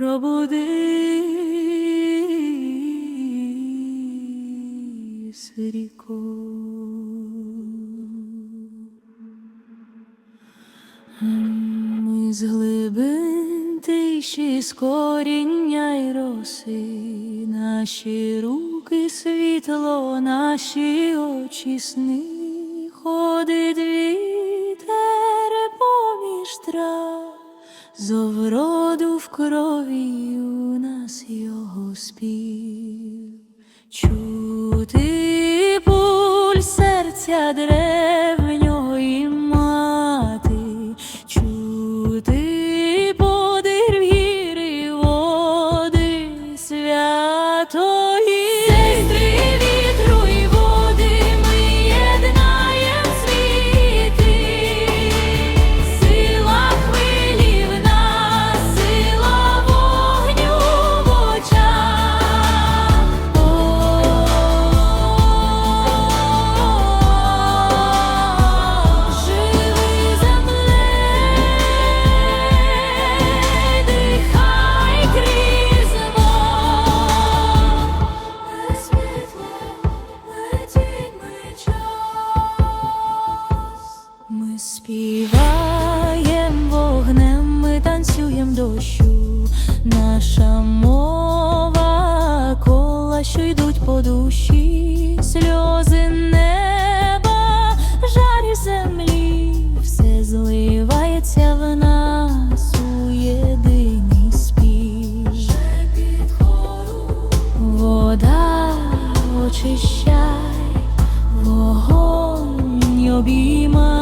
пробудись, ріко. Ми з глибин тиші з коріння й роси, наші руки світло, наші очі сни, ходить вітер поміж трав, зовроду в крові у нас його спів. Чути пуль серця древньої співаєм вогнем, ми танцюєм дощу, наша мова, кола, що йдуть по душі, сльози неба, жарі землі, все зливається в нас у єдиний спів. Вода очищай, вогонь обіймай,